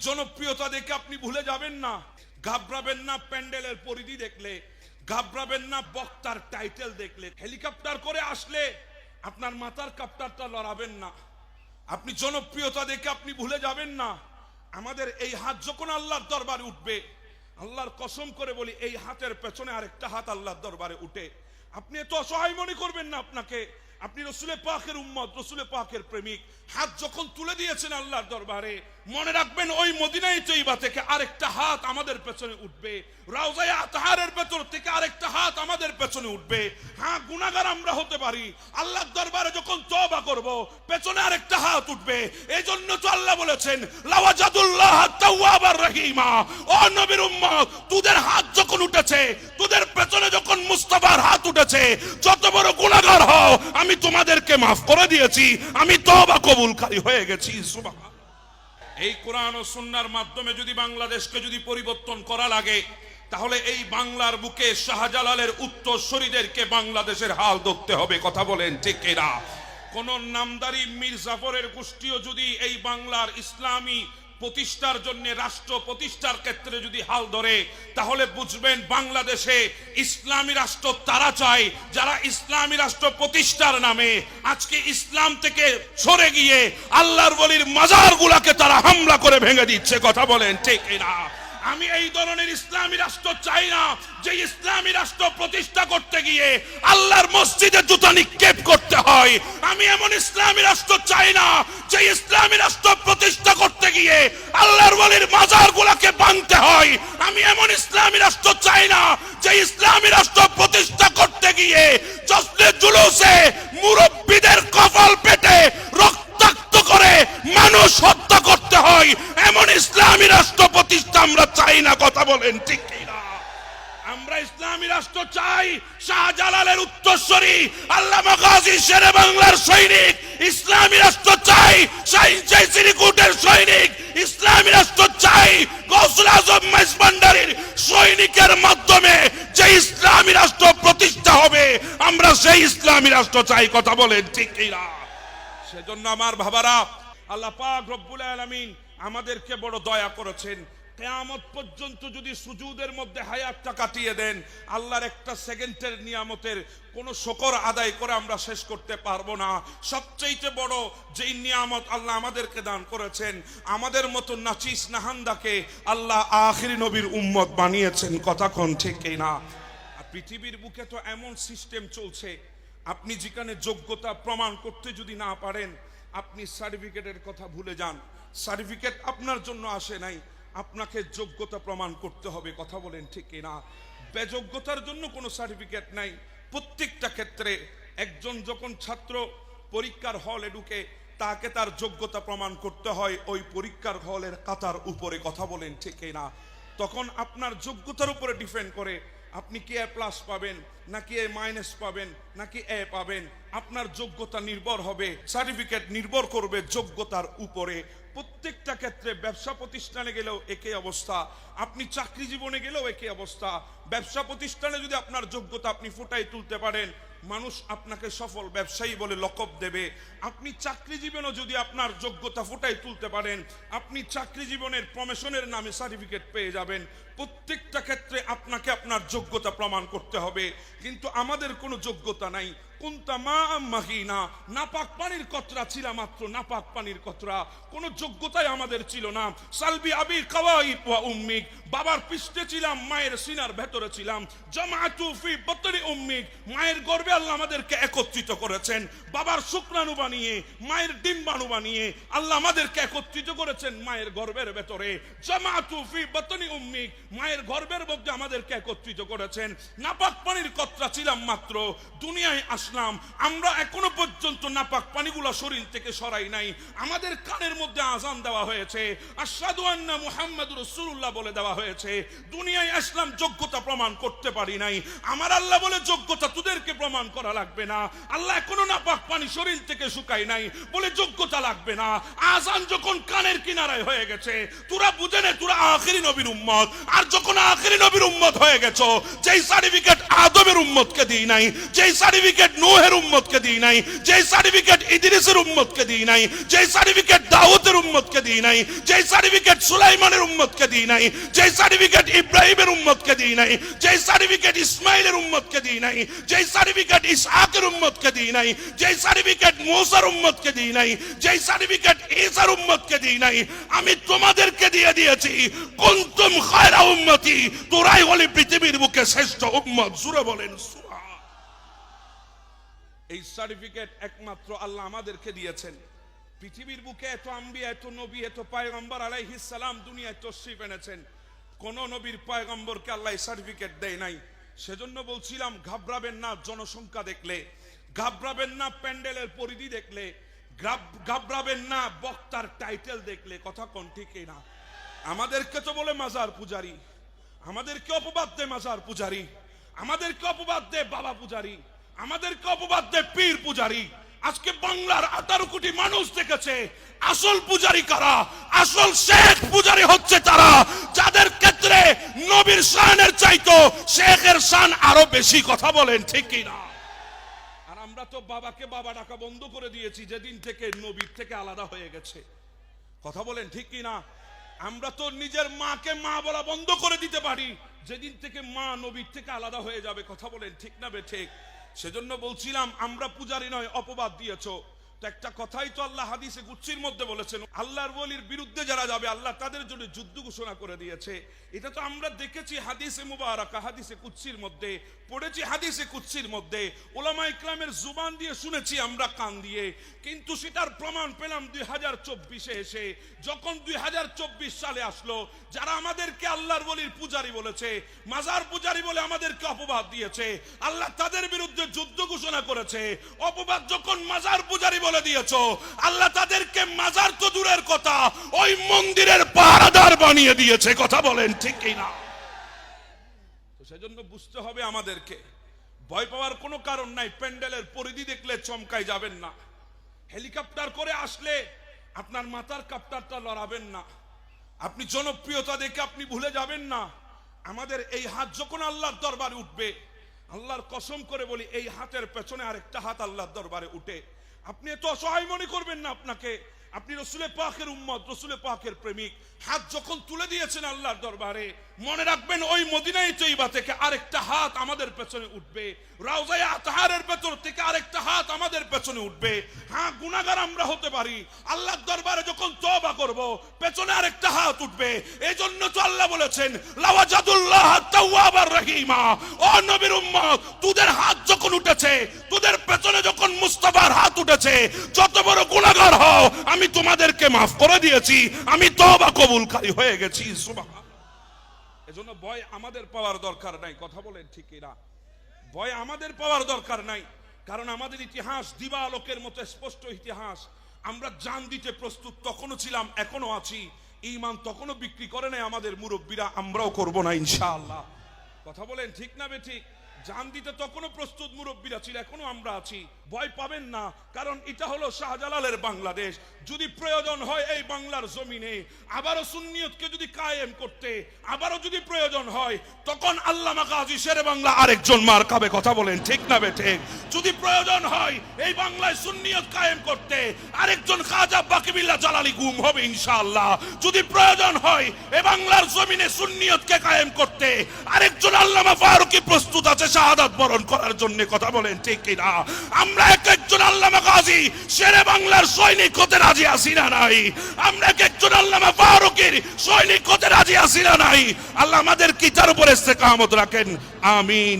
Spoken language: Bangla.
জনপ্রিয়তা দেখে আপনি ভুলে যাবেন না। ঘাবড়াবেন না প্যান্ডেলের পরিধি দেখলে। ঘাবড়াবেন না বক্তার টাইটেল দেখলে। হেলিকপ্টার করে আসলে আপনার মাথার কাপ্টারটা লড়াবেন না। আপনি জনপ্রিয়তা দেখে আপনি ভুলে যাবেন না। আমাদের এই হাত যখন আল্লাহর দরবারে উঠবে, আল্লাহর কসম করে বলি, এই হাতের পেছনে আরেকটা হাত আল্লাহর দরবারে উঠে। আপনি এত অসহায় মনে করবেন না আপনাকে। আপনি রসুলে পাকের উম্মত রসুলে পাকের প্রেমিক। হাত যখন তুলে দিয়েছেন আল্লাহর দরবারে, মনে রাখবেন ওই মদিনাই তৈবা থেকে আরেকটা হাত আমাদের পেছনে উঠবে। রাউজায় আতহারের ভেতর থেকে আরেকটা হাত আমাদের পেছনে উঠবে। হ্যাঁ গুনাগার আমরা হতে পারি। দরবারে যখন তওবা করব, পেছনে আরেকটা হাত উঠবে। এই জন্য তো আল্লাহ বলেছেন, লাওয়াজাদুল্লাহ তাওয়াবার রহিমা। ও নবীর উম্মত, তোদের হাত যখন উঠেছে, তোদের পেছনে যখন মুস্তাফার হাত উঠেছে, যত বড় গুনাহগার হও। আমি তোমাদেরকে মাফ করে দিয়েছি। আমি তওবা কবুলকারী হয়ে গেছি। এই কোরআন ও সুন্নার মাধ্যমে যদি বাংলাদেশকে যদি পরিবর্তন করা লাগে, তাহলে এই বাংলার বুকে শাহজালালের উত্তরসূরিদেরকে বাংলাদেশের হাল ধরতে হবে, কথা বলেন ঠিক এরা কোন নামদারি মীর জাফরের গোষ্ঠীও যদি এই বাংলার ইসলামী প্রতিষ্ঠার জন্য রাষ্ট্র প্রতিষ্ঠার ক্ষেত্রে যদি হাল ধরে, তাহলে বুঝবেন বাংলাদেশে ইসলামী রাষ্ট্র তারা চায়, যারা ইসলামী রাষ্ট্র প্রতিষ্ঠার নামে আজকে ইসলাম থেকে সরে গিয়ে আল্লাহর বলির মাজার গুলাকে তারা হামলা করে ভেঙে দিচ্ছে, কথা বলেন ঠিক না আমি এই ধরনের ইসলামী রাষ্ট্র চাই না, যে ইসলামী রাষ্ট্র প্রতিষ্ঠা করতে গিয়ে আল্লাহর মসজিদে জুতা নিক্ষেপ করতে হয়। আমি এমন ইসলামী রাষ্ট্র চাই না, যে ইসলামী রাষ্ট্র আল্লাহর ওয়ালির মাজার গুলাকে বানতে হয়। আমি এমন ইসলামী রাষ্ট্র চাই না, যে ইসলামী রাষ্ট্র প্রতিষ্ঠা করতে গিয়ে জশ্নে জুলুসে মুরব্বীদের কপাল পেটে রক্তাক্ত করে মানুষ হত্যা করতে হয়। এমন ইসলামী রাষ্ট্র প্রতিষ্ঠা আমরা চাই না, কথা বলেন ঠিক কিনা? আমরা ইসলামী রাষ্ট্র চাই শাহজালালের উত্তরসূরি আল্লাহ গাজী শেরে বাংলার সৈনিক। ইসলামী রাষ্ট্র চাই শাহিন সিরিকুটের সৈনিক। ইসলামী রাষ্ট্র চাই গৌসুল আজম ভান্ডারীর সৈনিকের মাধ্যমে যে ইসলামী রাষ্ট্র প্রতিষ্ঠা হবে, আমরা সেই ইসলামী রাষ্ট্র চাই, কথা বলেন ঠিক কিনা? সেজন্য আমার বাবারা আল্লাহ পাক রব্বুল আলামিন আমাদেরকে বড় দয়া করেছেন। কেয়ামত পর্যন্ত যদি সুজুদের মধ্যে হায়াতটা কাটিয়ে দেন, আল্লাহর একটা সেকেন্ডের নিয়ামতের কোনো শকর আদায় করে আমরা শেষ করতে পারব না। সবচেয়ে বড় যেই নিয়ামত আল্লাহ আমাদেরকে দান করেছেন, আমাদের মতো নাচিস নাহান্দাকে আল্লাহ আখিরি নবীর উম্মত বানিয়েছেন। কথা কোন ঠিক না? পৃথিবীর বুকে তো এমন সিস্টেম চলছে, আপনি যেখানে যোগ্যতা প্রমাণ করতে যদি না পারেন, আপনি সার্টিফিকেটের কথা ভুলে যান। সার্টিফিকেট আপনার জন্য আসে নাই আপনাকে যোগ্যতা প্রমাণ করতে হবে, কথা বলেন ঠিক না বেযোগ্যতার জন্য কোনো সার্টিফিকেট নাই। প্রত্যেকটা ক্ষেত্রে একজন যখন ছাত্র পরীক্ষার হলে ঢুকে, তাকে তার যোগ্যতা প্রমাণ করতে হয় ওই পরীক্ষার হলের কাতার উপরে, কথা বলেন ঠিক না তখন আপনার যোগ্যতার উপরে ডিপেন্ড করে আপনি কি এ প্লাস পাবেন, নাকি এ মাইনাস পাবেন, নাকি এ পাবেন? আপনার যোগ্যতা নির্ভর হবে সার্টিফিকেট নির্ভর করবে যোগ্যতার উপরে। প্রত্যেকটা ক্ষেত্রে ব্যবসা প্রতিষ্ঠানে গেলেও একই অবস্থা। আপনি চাকরি জীবনে গেলেও একই অবস্থা। ব্যবসা প্রতিষ্ঠানে যদি আপনার যোগ্যতা আপনি ফুটাই তুলতে পারেন মানুষ আপনাকে সফল ব্যবসায়ী বলে লকব দেবে। আপনি চাকরি জীবনও যদি আপনার যোগ্যতা ফুটাই তুলতে পারেন, আপনি চাকরি জীবনের প্রমেশনের নামে সার্টিফিকেট পেয়ে যাবেন। প্রত্যেকটা ক্ষেত্রে আপনাকে আপনার যোগ্যতা প্রমাণ করতে হবে। কিন্তু আমাদের কোনো যোগ্যতা নাই। কুন্তা মা মাহিনা নাপাক পানির কতরা ছিল মাত্র নাপাক পানির কতরা। কোনো যোগ্যতাই আমাদের ছিল না। সালবি আবির কাওয়াই ওয়া উম্মিক। বাবার পৃষ্ঠে ছিলাম, মায়ের সিনার ভেতরে ছিলাম। জামাতু ফি বতনি উম্মিক, মায়ের গর্ভে আল্লাহ আমাদেরকে একত্রিত করেছেন। বাবার শুক্রাণু বানিয়ে, মায়ের ডিম্বাণু বানিয়ে আল্লাহ আমাদেরকে একত্রিত করেছেন মায়ের গর্ভের ভেতরে। জামাতু বতনি উম্মিক, মায়ের গর্ভের মধ্যে আমাদেরকে একত্রিত করেছেন। নাপাক পানির কতরা ছিলাম মাত্র, দুনিয়ায় আসলাম। আমরা এখনও পর্যন্ত নাপাক পানিগুলো শরীর থেকে সরাই নাই। আমাদের কানের মধ্যে আজান দেওয়া হয়েছে। আসাদু আন্না মুহাম্মদ রসুল্লাহ বলে দেওয়া হয়েছে। দুনিয়ায় আসলাম, যোগ্যতা প্রমাণ করতে পারি নাই। আমার আল্লাহ বলে, যোগ্যতা তোদেরকে প্রমাণ করা লাগবে না। আল্লাহ এখনও নাপাক পানি শরীর থেকে শুকাই নাই। বলে, যোগ্যতা লাগবে না। আজান যখন কানের কিনারায় হয়ে গেছে, তোরা বুঝে নে, তোরা আখেরি নবীর উম্মত। আর যখন আখেরি নবীর উম্মত হয়ে গেছো, যেই সার্টিফিকেট আদমের উম্মতকে দিই নাই, যেই সার্টিফিকেট নূহের উম্মতকে দিই নাই, যেই সার্টিফিকেট ইদ্রিসের উম্মতকে দিই নাই, যেই সার্টিফিকেট দাউদের উম্মতকে দিই নাই, যেই সার্টিফিকেট সুলাইমানের উম্মতকে দিই নাই, যেই সার্টিফিকেট ইব্রাহিমের উম্মতকে দিই নাই, যেই সার্টিফিকেট ইসমাইলের উম্মতকে দিই নাই, যেই সার্টিফিকেট ইসহাকের উম্মতকে দিই নাই, যেই সার্টিফিকেট মুসার উম্মতকে দিই নাই, যেই সার্টিফিকেট ঈসার উম্মতকে দিই নাই, আমি তোমাদেরকে দিয়ে দিয়েছি, কুনতুম খায়রা উম্মতি, তোরাই হলি পৃথিবীর বুকে শ্রেষ্ঠ উম্মত। জুড়ে বলেন এই সার্টিফিকেট একমাত্র আল্লাহ আমাদেরকে দিয়েছেন। পৃথিবীর বুকে এত আম্বি এত নবী, এত পায়গম্বর আলাইহিস সালাম দুনিয়ায় তশরিফ এনেছেন। কোন নবীর পায়গম্বরকে আল্লাহ সার্টিফিকেট দেয় নাই। সেজন্য বলছিলাম, ঘাবড়াবেন না জনসংখ্যা দেখলে, ঘাবড়াবেন না প্যান্ডেলের পরিধি দেখলে, ঘাব- ঘাবড়াবেন না বক্তার টাইটেল দেখলে, কথা কোন ঠিকই না। আমাদেরকে তো বলে মাজার পূজারি, আমাদেরকে অপবাদ দেয় মাজার পূজারি, আমাদেরকে অপবাদ দে বাবা পূজারি, আমাদেরকে অপবাদ দে পীর পূজারি। আজকে বাংলার আঠারো কোটি মানুষ দেখেছে, আসল পূজারি কারা? আসল শেখ পূজারি হচ্ছে তারা, যাদের ক্ষেত্রে নবীর শানের চাইতো শেখের শান আরও বেশি কথা বলেন, ঠিক কি না? আর আমরা তো বাবাকে বাবা ডাকা বন্ধ করে দিয়েছি, যেদিন থেকে নবীর থেকে আলাদা হয়ে গেছে। কথা বলেন, ঠিক কি না? আমরা তো নিজের মাকে মা বলা বন্ধ করে দিতে পারি, যেদিন থেকে মা নবীর থেকে আলাদা হয়ে যাবে, কথা বলেন, ঠিক না বে ঠিক? সেজন্য বলছিলাম, আমরা পূজারি নয়, অপবাদ দিয়েছ। তো একটা কথাই তো আল্লাহ হাদিসে গুচ্ছির মধ্যে বলেছেন, আল্লাহর বলির বিরুদ্ধে যারা যাবে, আল্লাহ তাদের জন্য যুদ্ধ ঘোষণা করে দিয়েছে। এটা তো আমরা দেখেছি হাদিসে মুবারাকা, হাদিসে কুচ্ছির মধ্যে, পড়েছি হাদিসে কুচ্ছির মধ্যে। ওলামা ইকরামের জুবান দিয়ে শুনেছি আমরা কান দিয়ে, কিন্তু সেটার প্রমাণ পেলাম দুই হাজার চব্বিশে এসে। যখন দুই হাজার চব্বিশ সালে আসলো, যারা আমাদেরকে আল্লাহর বলির পূজারি বলেছে, মাজার পূজারি বলে আমাদেরকে অপবাদ দিয়েছে, আল্লাহ তাদের বিরুদ্ধে যুদ্ধ ঘোষণা করেছে, অপবাদ যখন মাজার পূজারি বলে দিয়েছ, আল্লাহ তাদেরকে মাজার তো দূরের কথা, ওই মন্দিরের পাহারাদার বানিয়ে দিয়েছে, কথা বলেন ঠিক কি না তো সেজন্য বুঝতে হবে আমাদেরকে, ভয় পাওয়ার কোনো কারণ নাই, প্যান্ডেলের পরিধি দেখলে চমকায় যাবেন না। হেলিকপ্টার করে আসলে আপনার মাথার কাপ্টারটা লড়াবেন না। আপনি জনপ্রিয়তা দেখে আপনি ভুলে যাবেন না। আমাদের এই হাত যখন আল্লাহর দরবারে উঠবে, আল্লাহর কসম করে বলি, এই হাতের পেছনে আরেকটা হাত আল্লাহর দরবারে উঠে। আপনি এত অসহায় মনে করবেন না আপনাকে। আপনি রসুলে পাকের উম্মত রসুলে পাকের প্রেমিক। হাত যখন তুলে দিয়েছেন আল্লাহর দরবারে মনে রাখবেন ওই মদিনাই তৈবা থেকে আরেকটা হাত আমাদের পেছনে উঠবে। আতহারের পেছন থেকে আরেকটা হাত আমাদের পেছনে উঠবে। হ্যাঁ গুনাগার আমরা হতে পারি। দরবারে যখন তওবা করব, পেছনে আরেকটা হাত উঠবে। এই জন্য তো আল্লাহ বলেছেন রহিমা। ও নবীর উম্মত, তোদের হাত যখন উঠেছে, তোদের পেছনে যখন মুস্তাফার হাত উঠেছে, যত বড় গুনাহগার হও, আমি তোমাদেরকে মাফ করে দিয়েছি। আমি তওবা কবুলকারী হয়ে গেছি এজন্য ভয় আমাদের পাওয়ার দরকার নাই, কথা বলেন ঠিকই না ভয় আমাদের পাওয়ার দরকার নাই, কারণ আমাদের ইতিহাস দিবালোকের মতো স্পষ্ট ইতিহাস। আমরা জান দিতে প্রস্তুত, তখনও ছিলাম এখনও আছি। ইমান তখনও বিক্রি করে নাই আমাদের মুরব্বীরা, আমরাও করব না, ইনশাআল্লাহ। কথা বলেন ঠিক না বে ঠিক জান দিতে তখনও প্রস্তুত মুরব্বীরা ছিল এখনও আমরা আছি। ভয় পাবেন না, কারণ এটা হলো শাহজালালের বাংলাদেশ। যদি প্রয়োজন হয় এই বাংলার জমিনে, আবারও সুন্নিয়তকে যদি কায়েম করতে, আবারও যদি প্রয়োজন হয়, তখন আল্লামা কাজী শেরে বাংলা আরেকজন মার খাবে কথা বলেন, ঠিক না বে ঠিক? যদি প্রয়োজন হয়, এই বাংলায় সুন্নিয়ত কায়েম করতে, আরেকজন খাজা বাকিবিল্লাহ জালালি গুম হবে ইনশাআল্লাহ। যদি প্রয়োজন হয় এই বাংলার জমিনে সুন্নিয়তকে কায়েম করতে, আরেকজন আল্লামা ফারুকি প্রস্তুত আছে শাহাদাত বরণ করার জন্য কথা বলেন, ঠিক কিনা? আমরা এক একজন আল্লামা গাজী, শেরে বাংলার সৈনিক হতে রাজি আছি না নাই? আমরা এক একজন আল্লামা ফারুকের সৈনিক হতে রাজি আছি না নাই? আল্লাহ আমাদের কি তার উপরে কামত রাখেন, আমিন।